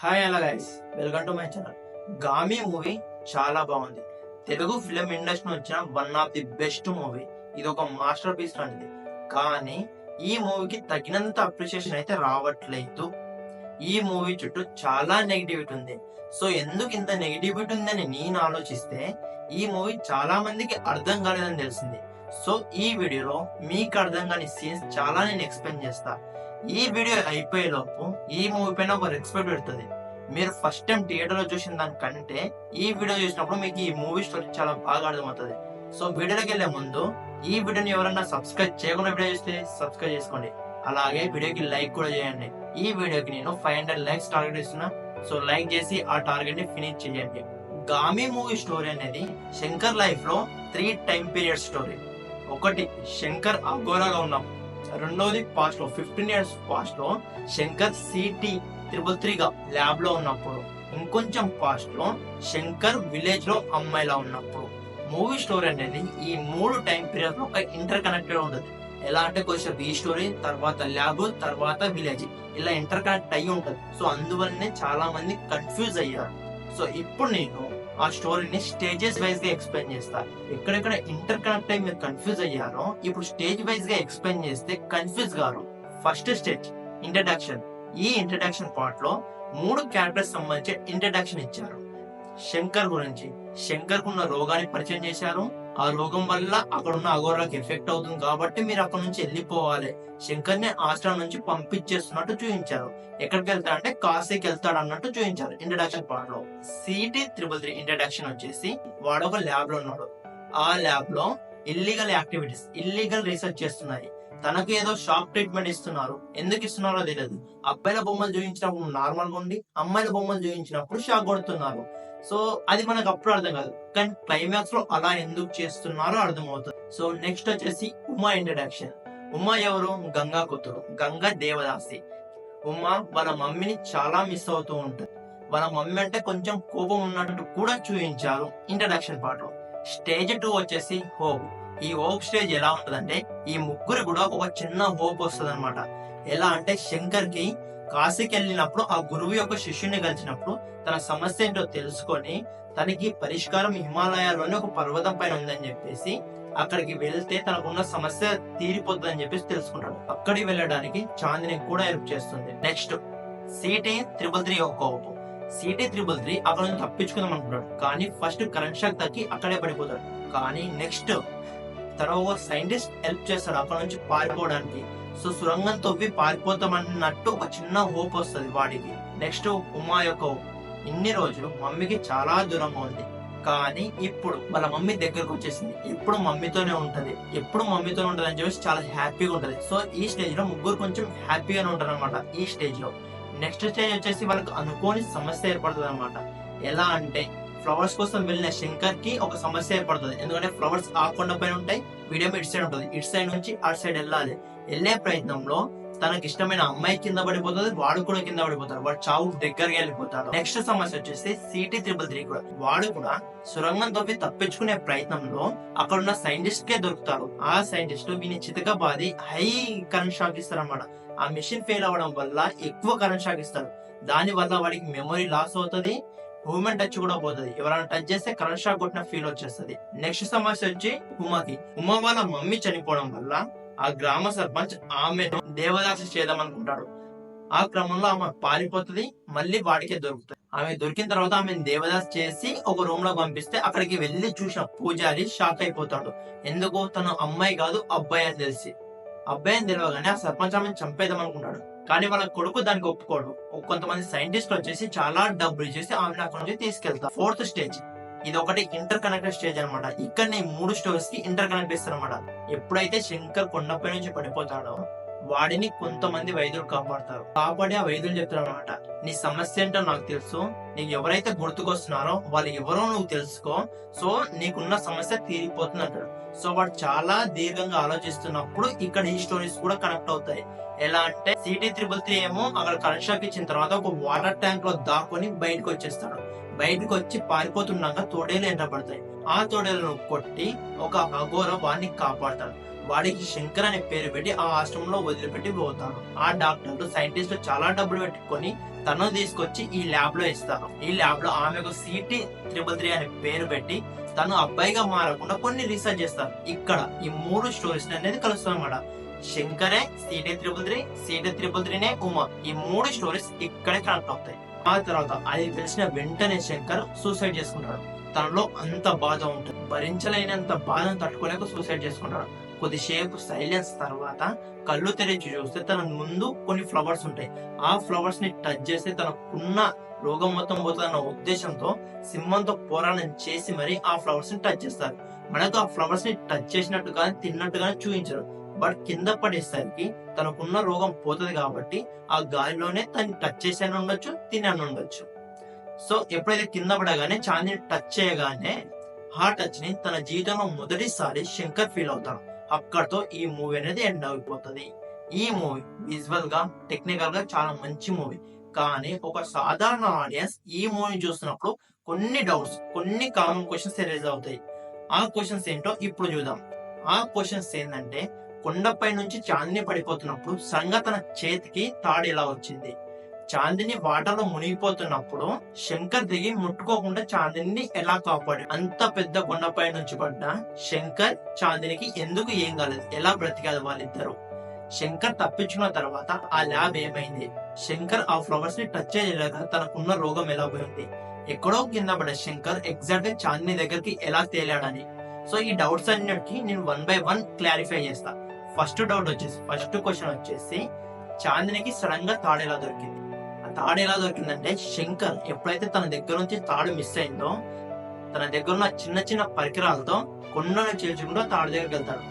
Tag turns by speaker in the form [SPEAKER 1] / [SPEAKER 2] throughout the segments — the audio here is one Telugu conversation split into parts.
[SPEAKER 1] హాయ్ అలా guys welcome to my channel Gaami movie చాలా బాగుంది. తెలుగు ఫిలిం ఇండస్ట్రీ వచ్చిన one of the best movie ఇది ఒక మాస్టర్ పీస్ లాంటిది. కానీ ఈ మూవీకి తగినంత అప్రిషియేషన్ అయితే రావట్లేదు. ఈ మూవీ చుట్టూ చాలా నెగిటివిటీ ఉంది. సో ఎందుకు ఇంత నెగిటివిటీ ఉందని నేను ఆలోచిస్తే ఈ మూవీ చాలా మందికి అర్థం కాలేదని తెలిసింది. సో ఈ వీడియోలో మీకు అర్థం కాని సీన్స్ చాలా నేను ఎక్స్ప్లెయిన్ చేస్తా. ఈ వీడియో అయిపోయే లోపు ఈ మూవీ పైన ఒక రెస్పెక్ట్ పెడుతుంది. మీరు ఫస్ట్ టైం థియేటర్లో చూసిన దానికంటే ఈ వీడియో చూసినప్పుడు మీకు ఈ మూవీ స్టోరీ చాలా బాగా అర్థమవుతుంది. సో వీడియోకి వెళ్ళే ముందు ఈ వీడియోని ఎవరైనా సబ్స్క్రైబ్ చేయకుండా వీడియో చూస్తే సబ్స్క్రైబ్ చేసుకోండి. అలాగే వీడియోకి లైక్ కూడా చేయండి. ఈ వీడియోకి నేను ఫైవ్ హండ్రెడ్ లైక్స్ టార్గెట్ ఇస్తున్నా సో లైక్ చేసి ఆ టార్గెట్ని ఫినిష్ చేయండి. గామి మూవీ స్టోరీ అనేది శంకర్ లైఫ్లో త్రీ టైం పీరియడ్ స్టోరీ ఒకటి శంకర్ అఘోరాగా ఉన్నప్పుడు రెండోది పాస్ట్లో ఫిఫ్టీన్ ఇయర్స్ పాస్ట్లో శంకర్ సిటీ త్రిబుల్ త్రీగా ల్యాబ్లో ఉన్నప్పుడు ఇంకొంచెం పాస్ట్లో శంకర్ విలేజ్లో అమ్మాయిలా ఉన్నప్పుడు. మూవీ స్టోరీ అనేది ఈ మూడు టైం పీరియడ్లో ఒక ఇంటర్ కనెక్టెడ్ ఉంటుంది. ఎలా అంటే కొంచెం ఈ స్టోరీ తర్వాత ల్యాబ్ తర్వాత విలేజ్ ఇలా ఇంటర్ కనెక్ట్ అయ్యి ఉంటుంది. సో అందువల్లనే చాలా మంది కన్ఫ్యూజ్ అయ్యారు. సో ఇప్పుడు నేను ఆ స్టోరీని స్టేజెస్ వైజ్గా ఎక్స్ప్లెయిన్ చేస్తా. ఎక్కడెక్కడ ఇంటర్ కనెక్ట్ అయ్యి మీరు కన్ఫ్యూజ్ అయ్యారో ఇప్పుడు స్టేజ్ వైజ్గా ఎక్స్ప్లెయిన్ చేస్తే కన్ఫ్యూజ్ గారు ఫస్ట్ స్టేజ్ ఇంట్రడక్షన్. ఈ ఇంట్రడక్షన్ పార్ట్లో మూడు క్యారెక్టర్స్ సంబంధించి ఇంట్రడక్షన్ ఇచ్చారు. శంకర్ గురించి. శంకర్ కున్న రోగాన్ని పరిచయం చేశారు. ఆ రోగం వల్ల అక్కడ ఉన్న అఘోరాలకు ఎఫెక్ట్ అవుతుంది కాబట్టి మీరు అక్కడ నుంచి వెళ్ళిపోవాలి. శంకర్ని ఆశ్రమం నుంచి పంపించేస్తున్నట్టు చూపించారు. ఎక్కడికి వెళ్తాడంటే కాశీకి వెళ్తాడు అన్నట్టు చూపించారు ఇంట్రడక్షన్ పార్ట్లో. సిటీ త్రిబుల్ త్రీ ఇంట్రడక్షన్ వచ్చేసి వాడు ఒక ల్యాబ్లో ఉన్నాడు. ఆ ల్యాబ్లో ఇల్లీగల్ యాక్టివిటీస్ ఇల్లీగల్ రీసెర్చ్ చేస్తున్నాయి. తనకు ఏదో షాక్ ట్రీట్మెంట్ ఇస్తున్నారు. ఎందుకు ఇస్తున్నారో తెలియదు. అబ్బాయిల బొమ్మలు చూపించినప్పుడు నార్మల్గా ఉండి అమ్మాయిల బొమ్మలు చూపించినప్పుడు షాక్ కొడుతున్నారు. సో అది మనకు అప్పుడు అర్థం కాదు. కానీ క్లైమాక్స్లో అలా ఎందుకు చేస్తున్నారో అర్థమవుతుంది. సో నెక్స్ట్ వచ్చేసి ఉమా ఇంట్రడక్షన్ ఉమా ఎవరు? గంగా కూతురు గంగా దేవదాసి. ఉమా వాళ్ళ మమ్మీని చాలా మిస్ అవుతూ ఉంటుంది. వాళ్ళ మమ్మీ అంటే కొంచెం కోపం ఉన్నట్టు కూడా చూపించారు ఇంట్రడక్షన్ పాటలో. స్టేజ్ టూ వచ్చేసి హోప్ ఈ హోప్ స్టేజ్ ఎలా ఉంటదంటే ఈ ముగ్గురు కూడా ఒక చిన్న హోప్ వస్తుంది అనమాట ఎలా అంటే శంకర్కి కాశీకి వెళ్ళినప్పుడు ఆ గురువు యొక్క శిష్యుని కలిసినప్పుడు తన సమస్య ఏంటో తెలుసుకొని తనకి పరిష్కారం హిమాలయాల్లోనే ఒక పర్వతం పైన ఉందని చెప్పేసి అక్కడికి వెళ్తే తనకున్న సమస్య తీరిపోతుందని చెప్పేసి తెలుసుకుంటాడు. అక్కడికి వెళ్ళడానికి చాందిని కూడా హెల్ప్ చేస్తుంది. నెక్స్ట్ సిటీ త్రిబుల్ త్రీ ఒక కోపం. సిటీ త్రిబుల్ త్రీ అక్కడ నుంచి తప్పించుకుందాం అనుకుంటాడు. కానీ ఫస్ట్ కరెంట్ షాక్ తగ్గి అక్కడే పడిపోతాడు. కానీ నెక్స్ట్ తన ఒక సైంటిస్ట్ హెల్ప్ చేస్తాడు అక్కడ నుంచి పారిపోవడానికి. సో సురంగం తవ్వి పారిపోతామన్నట్టు ఒక చిన్న హోప్ వస్తుంది వాడికి. నెక్స్ట్ ఉమా యొక్క ఇన్ని రోజులు మమ్మీకి చాలా దూరంగా ఉంది. కానీ ఇప్పుడు వాళ్ళ మమ్మీ దగ్గరకు వచ్చేసింది. ఎప్పుడు మమ్మీతోనే ఉంటది. ఎప్పుడు మమ్మీతోనే ఉంటది అని చెప్పేసి చాలా హ్యాపీగా ఉంటది. సో ఈ స్టేజ్లో ముగ్గురు కొంచెం హ్యాపీగానే ఉంటారు అనమాట ఈ స్టేజ్లో. నెక్స్ట్ స్టేజ్ వచ్చేసి వాళ్ళకి అనుకోని సమస్య ఏర్పడుతుంది అనమాట ఎలా అంటే ఫ్లవర్స్ కోసం వెళ్ళిన శంకర్కి ఒక సమస్య ఏర్పడుతుంది. ఎందుకంటే ఫ్లవర్స్ ఆకుండా పైన ఉంటాయి వీడియో ఇటు సైడ్ ఉంటుంది. ఇటు సైడ్ నుంచి అటు సైడ్ వెళ్ళాలి. వెళ్ళే ప్రయత్నంలో తనకి ఇష్టమైన అమ్మాయి కింద పడిపోతుంది వాడు కూడా కింద పడిపోతాడు వాడు చావు దగ్గరకి వెళ్ళిపోతాడు. నెక్స్ట్ సమస్య వచ్చేసి సిటీ త్రిబుల్ త్రీ కూడా. వాడు కూడా సురంగం తవ్వి తప్పించుకునే ప్రయత్నంలో అక్కడ ఉన్న సైంటిస్ట్ కే దొరుకుతారు ఆ సైంటిస్ట్ వీని చితక బాధి హై కరెంట్ షాక్ ఇస్తారు అనమాట ఆ మిషన్ ఫెయిల్ అవ్వడం వల్ల ఎక్కువ కరెంట్ షాక్ ఇస్తారు. దాని వల్ల వాడికి మెమొరీ లాస్ అవుతుంది హ్యూమన్ టచ్ కూడా పోతుంది. ఎవరైనా టచ్ చేస్తే కరెంట్ షాక్ కొట్టిన ఫీల్ వచ్చేస్తుంది. నెక్స్ట్ సమస్య వచ్చి ఉమాకి. ఉమా వాళ్ళ మమ్మీ చనిపోవడం వల్ల ఆ గ్రామ సర్పంచ్ ఆమె దేవదాసి చేద్దాం అనుకుంటాడు. ఆ క్రమంలో ఆమె పారిపోతుంది మళ్ళీ వాడికే దొరుకుతుంది. ఆమె దొరికిన తర్వాత ఆమె దేవదాస్ చేసి ఒక రూమ్లో పంపిస్తే అక్కడికి వెళ్ళి చూసిన పూజారి షాక్ అయిపోతాడు. ఎందుకు తను అమ్మాయి కాదు అబ్బాయి అని తెలిసి. అబ్బాయి అని తెలియగానే ఆ సర్పంచ్ ఆమెను చంపేద్దాం అనుకుంటాడు. కానీ వాళ్ళ కొడుకు దానికి ఒప్పుకోడు. కొంతమంది సైంటిస్ట్ వచ్చేసి చాలా డబ్బులు చేసి ఆమెను అక్కడ నుంచి తీసుకెళ్తారు. ఫోర్త్ స్టేజ్ ఇది ఒకటి ఇంటర్ కనెక్టెడ్ స్టేజ్ అనమాట ఇక్కడ ఈ మూడు స్టోరీస్కి ఇంటర్ కనెక్ట్ చేస్తారు అనమాట ఎప్పుడైతే శంకర్ కొండపై నుంచి పడిపోతాడో వాడిని కొంతమంది వైద్యులు కాపాడతారు. కాపాడి ఆ వైద్యులు చెప్తారు అనమాట నీ సమస్య ఏంటో నాకు తెలుసు. నీకు ఎవరైతే గుర్తుకొస్తున్నారో వాళ్ళు ఎవరో నువ్వు తెలుసుకో. సో నీకున్న సమస్య తీరిపోతుంది అంటాడు. సో వాడు చాలా దీర్ఘంగా ఆలోచిస్తున్నప్పుడు ఇక్కడ ఈ స్టోరీస్ కూడా కనెక్ట్ అవుతాయి. ఎలా అంటే సిటీ త్రిబుల్ త్రీ ఏమో అక్కడ కరెంట్ షాక్ ఇచ్చిన తర్వాత ఒక వాటర్ ట్యాంక్లో దాక్కుని బయటకు వచ్చేస్తాడు. బయటకు వచ్చి పారిపోతుండగా తోడేలు ఎండబడతాయి. ఆ తోడేలను కొట్టి ఒక అఘోర వాడిని కాపాడతాడు. వాడికి శంకర్ అనే పేరు పెట్టి ఆ ఆశ్రమంలో వదిలిపెట్టి పోతాడు. ఆ డాక్టర్లు సైంటిస్టులు చాలా డబ్బులు పెట్టుకొని తను తీసుకొచ్చి ఈ ల్యాబ్లో ఇస్తారు. ఈ ల్యాబ్లో ఆమెకు సిటీ త్రిబుల్ త్రీ అనే పేరు పెట్టి తను అబ్బాయిగా మారకుండా కొన్ని రీసెర్చ్ చేస్తారు. ఇక్కడ ఈ మూడు స్టోరీస్ అనేది కలుస్తాం శంకరే city triple three city triple త్రీనే Uma. ఈ మూడు స్టోరీస్ ఇక్కడే కనెక్ట్ అవుతాయి. ఆ తర్వాత అది తెలిసిన వెంటనే శంకర్ సూసైడ్ చేసుకుంటాడు. తనలో అంత బాధ ఉంటుంది. భరించలేనంత బాధను తట్టుకోలేక సూసైడ్ చేసుకుంటాడు. కొద్దిసేపు సైలెన్స్ తర్వాత కళ్ళు తెరిచి చూస్తే తన ముందు కొన్ని ఫ్లవర్స్ ఉంటాయి. ఆ ఫ్లవర్స్ని టచ్ చేస్తే తనకున్న రోగం మొత్తం పోతుందన్న ఉద్దేశంతో సింహంతో పోరాటం చేసి మరి ఆ ఫ్లవర్స్ని టచ్ చేస్తారు. మనకు ఆ ఫ్లవర్స్ని టచ్ చేసినట్టుగా తిన్నట్టుగా చూపించరు. బట్ కింద పడేసరికి తనకున్న రోగం పోతుంది కాబట్టి ఆ గాలిలోనే తను టచ్ చేసి ఉండొచ్చు తినని ఉండొచ్చు సో ఎప్పుడైతే కింద పడగానే చాందిని టచ్ చేయగానే ఆ టచ్ని తన జీవితంలో మొదటిసారి శంకర్ ఫీల్ అవుతాడు. అక్కడతో ఈ మూవీ అనేది ఎండ్ అయిపోతుంది. ఈ మూవీ విజువల్గా టెక్నికల్గా చాలా మంచి మూవీ కానీ ఒక సాధారణ ఆడియన్స్ ఈ మూవీ చూసినప్పుడు కొన్ని డౌట్స్ కొన్ని కామన్ క్వశ్చన్స్ ఎరేజ్ అవుతాయి. ఆ క్వశ్చన్స్ ఏంటో ఇప్పుడు చూద్దాం. ఆ క్వశ్చన్స్ ఏంటంటే కొండపై నుంచి చాందిని పడిపోతున్నప్పుడు సంగ తన చేతికి తాడు ఇలా వచ్చింది. చాందిని వాటర్లో మునిగిపోతున్నప్పుడు శంకర్ దిగి ముట్టుకోకుండా చాందిని ఎలా కాపాడు అంత పెద్ద కొండపై నుంచి పడ్డ శంకర్ చాందినికి ఎందుకు ఏం కాలేదు? ఎలా బ్రతికాదు వాళ్ళిద్దరు? శంకర్ తప్పించుకున్న తర్వాత ఆ ల్యాబ్ ఏమైంది? శంకర్ ఆ ఫ్లవర్స్ని టచ్ చేయలేక తనకున్న రోగం ఎలా పోయింది? ఎక్కడో కింద పడ్డ శంకర్ ఎగ్జాక్ట్గా చాందిని దగ్గరికి ఎలా తేలాడని. సో ఈ డౌట్స్ అన్నిటికీ నేను వన్ బై వన్ క్లారిఫై చేస్తా. ఫస్ట్ డౌట్ వచ్చేసి ఫస్ట్ క్వశ్చన్ వచ్చేసి చాందినికి సడన్గా తాడు ఎలా దొరికింది? ఆ తాడు ఎలా దొరికిందంటే శంకర్ ఎప్పుడైతే తన దగ్గర నుంచి తాడు మిస్ అయిందో తన దగ్గర ఉన్న చిన్న చిన్న పరికరాలతో కొండను చేర్చుకుంటూ తాడు దగ్గరికి వెళ్తాడు.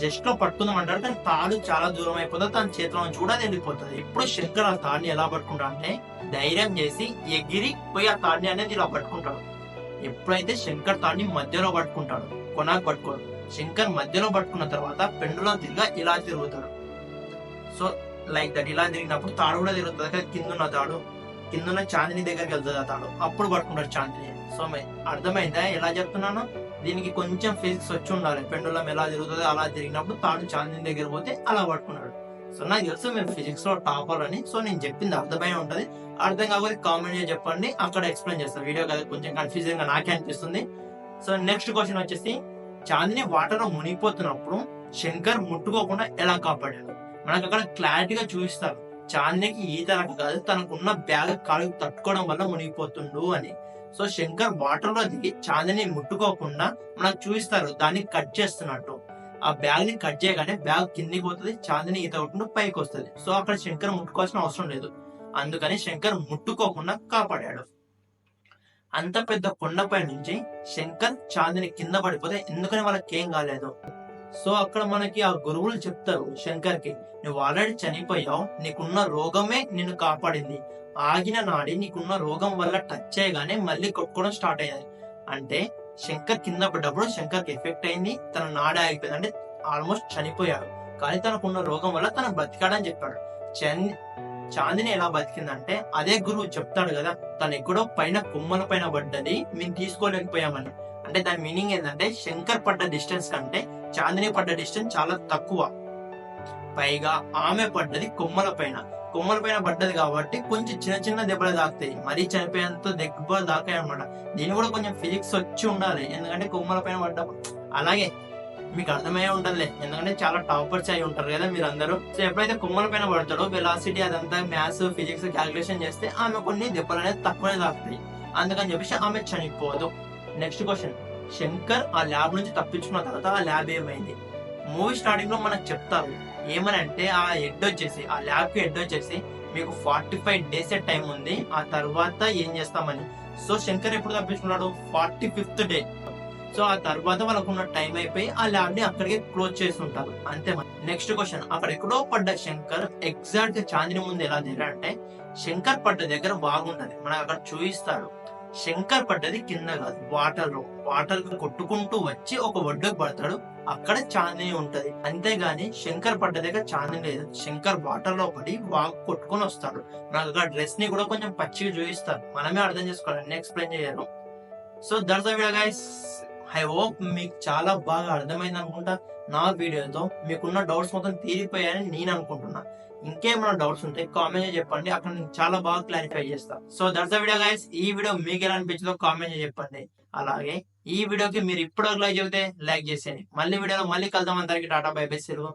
[SPEAKER 1] జస్ట్లో పట్టుకుందాం అంటారు కానీ తాడు చాలా దూరం అయిపోతుంది తన చేతిలో నుంచి కూడా అది వెళ్ళిపోతుంది. ఇప్పుడు శంకర్ ఆ తాడిని ఎలా పట్టుకుంటా అంటే ధైర్యం చేసి ఎగిరి పోయి ఆ తాడిని అనేది ఇలా పట్టుకుంటాడు. ఎప్పుడైతే శంకర్ తాడిని మధ్యలో పట్టుకుంటాడు కొనాకు పట్టుకోడు శంకర్ మధ్యలో పట్టుకున్న తర్వాత పెండులం తిరిగా ఇలా తిరుగుతాడు. సో లైక్ దట్ ఇలా తిరిగినప్పుడు తాడు కూడా తిరుగుతుంది. కదా కింద తాడు కిందన్న చాందిని దగ్గరికి వెళ్తుంది ఆ తాడు. అప్పుడు పట్టుకుంటాడు చాందిని. సో అర్థమైందా? ఎలా చెప్తున్నాను? దీనికి కొంచెం ఫిజిక్స్ వచ్చి ఉండాలి. పెండులం ఎలా తిరుగుతుంది అలా తిరిగినప్పుడు తాడు చాందిని దగ్గర పోతే అలా పట్టుకున్నాడు. సో నాకు తెలుసు మీరు ఫిజిక్స్లో టాపర్ అని. సో నేను చెప్పింది అర్థమై ఉంటది. అర్థం కాకపోతే కామెంట్ చెప్పండి. అక్కడ ఎక్స్ప్లెయిన్ చేస్తాను వీడియో కదా కొంచెం కన్ఫ్యూజింగ్గా నాకే అనిపిస్తుంది. సో నెక్స్ట్ క్వశ్చన్ వచ్చేసి చాందిని వాటర్లో మునిగిపోతున్నప్పుడు శంకర్ ముట్టుకోకుండా ఎలా కాపాడాడు? మనకు అక్కడ క్లారిటీగా చూపిస్తారు చాందినికి ఈత రాక కాదు తనకున్న బ్యాగ్ కాలుకి తట్టుకోవడం వల్ల మునిగిపోతుండు అని. సో శంకర్ వాటర్లో దిగి చాందిని ముట్టుకోకుండా మనకు చూపిస్తారు దాన్ని కట్ చేస్తున్నట్టు. ఆ బ్యాగ్ని కట్ చేయగానే బ్యాగ్ కిందికి పోతుంది చాందిని ఈత కొట్టుకుంటూ పైకి వస్తుంది. సో అక్కడ శంకర్ ముట్టుకోవాల్సిన అవసరం లేదు. అందుకని శంకర్ ముట్టుకోకుండా కాపాడాడు. అంత పెద్ద కొండపై నుంచి శంకర్ చాందిని కింద పడిపోతే ఎందుకని వాళ్ళకి ఏం కాలేదు? సో అక్కడ మనకి ఆ గురువులు చెప్తారు శంకర్కి నువ్వు ఆల్రెడీ చనిపోయావు నీకున్న రోగమే నిన్ను కాపాడింది. ఆగిన నాడి నీకున్న రోగం వల్ల టచ్ చేయగానే మళ్ళీ కొట్టుకోవడం స్టార్ట్ అయ్యాయి. అంటే శంకర్ కింద పడ్డప్పుడు శంకర్కి ఎఫెక్ట్ అయింది తన నాడి ఆగిపోయింది. అంటే ఆల్మోస్ట్ చనిపోయాడు. కానీ తనకున్న రోగం వల్ల తను బ్రతికాడని చెప్పాడు. చంద్ చాందిని ఎలా బతికిందంటే అదే గురువు చెప్తాడు కదా తను ఎక్కడో పైన కొమ్మల పైన పడ్డది మేము తీసుకోలేకపోయామని. అంటే దాని మీనింగ్ ఏంటంటే శంకర్ పడ్డ డిస్టెన్స్ కంటే చాందిని పడ్డ డిస్టెన్స్ చాలా తక్కువ. పైగా ఆమె పడ్డది కొమ్మల పైన. కొమ్మల పైన పడ్డది కాబట్టి కొంచెం చిన్న చిన్న దెబ్బలు తాకుతాయి. మరీ చనిపోయేంత దెబ్బలు తాకాయి అనమాట దీని కూడా కొంచెం ఫిజిక్స్ వచ్చి ఉండాలి. ఎందుకంటే కొమ్మల పైన పడ్డప్పుడు అలాగే మీకు అర్థమయ్యే ఉంటుందిలే. ఎందుకంటే చాలా టాపర్స్ అయి ఉంటారు కదా మీరు అందరూ సో ఎప్పుడైతే కొమ్మల పైన పడతాడో వెలాసిటీ అదంతా మ్యాథ్స్ ఫిజిక్స్ క్యాలిక్యులేషన్ చేస్తే ఆమె కొన్ని దెబ్బలు అనేది తక్కువనే తాకుతాయి. అందుకని చెప్పేసి ఆమె చనిపోదు. నెక్స్ట్ క్వశ్చన్ శంకర్ ఆ ల్యాబ్ నుంచి తప్పించుకున్న తర్వాత ఆ ల్యాబ్ ఏమైంది? మూవీ స్టార్టింగ్లో మనకు చెప్తారు. ఏమని అంటే ఆ హెడ్ వచ్చేసి ఆ ల్యాబ్కి హెడ్ వచ్చేసి మీకు ఫార్టీ ఫైవ్ డేస్ టైం ఉంది. ఆ తర్వాత ఏం చేస్తామని. సో శంకర్ ఎప్పుడు తప్పించుకున్నాడు? ఫార్టీ ఫిఫ్త్ డే సో ఆ తర్వాత వాళ్ళకు ఉన్న టైం అయిపోయి ఆ ల్యాబ్ని అక్కడికి క్లోజ్ చేసి ఉంటారు అంతే నెక్స్ట్ క్వశ్చన్. అక్కడ ఎక్కడో పడ్డ శంకర్ ఎగ్జాక్ట్గా చాందిని ముందు ఎలా దిగాడంటే శంకర్ పడ్డ దగ్గర బాగుంటది. మనకు అక్కడ చూపిస్తాడు. శంకర్ పడ్డది కింద కాదు వాటర్లో. వాటర్ కొట్టుకుంటూ వచ్చి ఒక ఒడ్డుకు పడతాడు. అక్కడ చాందిని ఉంటది. అంతేగాని శంకర్ పడ్డ దగ్గర చాందిని లేదు. శంకర్ వాటర్లో పడి వాక్ కొట్టుకొని వస్తాడు. నాకు అక్కడ డ్రెస్ని కూడా కొంచెం పచ్చిగా చూపిస్తారు మనమే అర్థం చేసుకోవాలి. ఎక్స్ప్లెయిన్ చేయను సో దర్శ వీడియో గైస్ ఐ హోప్ మీకు చాలా బాగా అర్థమైంది అనుకుంటా నా వీడియోతో. మీకున్న డౌట్స్ మొత్తం తీరిపోయాయని నేను అనుకుంటున్నా. ఇంకేమైనా డౌట్స్ ఉంటే కామెంట్ చెప్పండి. అక్కడ నేను చాలా బాగా క్లారిఫై చేస్తా. సో దట్స్ వీడియో గైస్ ఈ వీడియో మీకు ఎలా అనిపించిందో కామెంట్ చెప్పండి. అలాగే ఈ వీడియోకి మీరు ఇప్పుడు లైక్ చెబితే లైక్ చేసేయండి. మళ్ళీ వీడియోలో మళ్ళీ కలుద్దాం. అందరికి టాటా బై బై. సెలవు.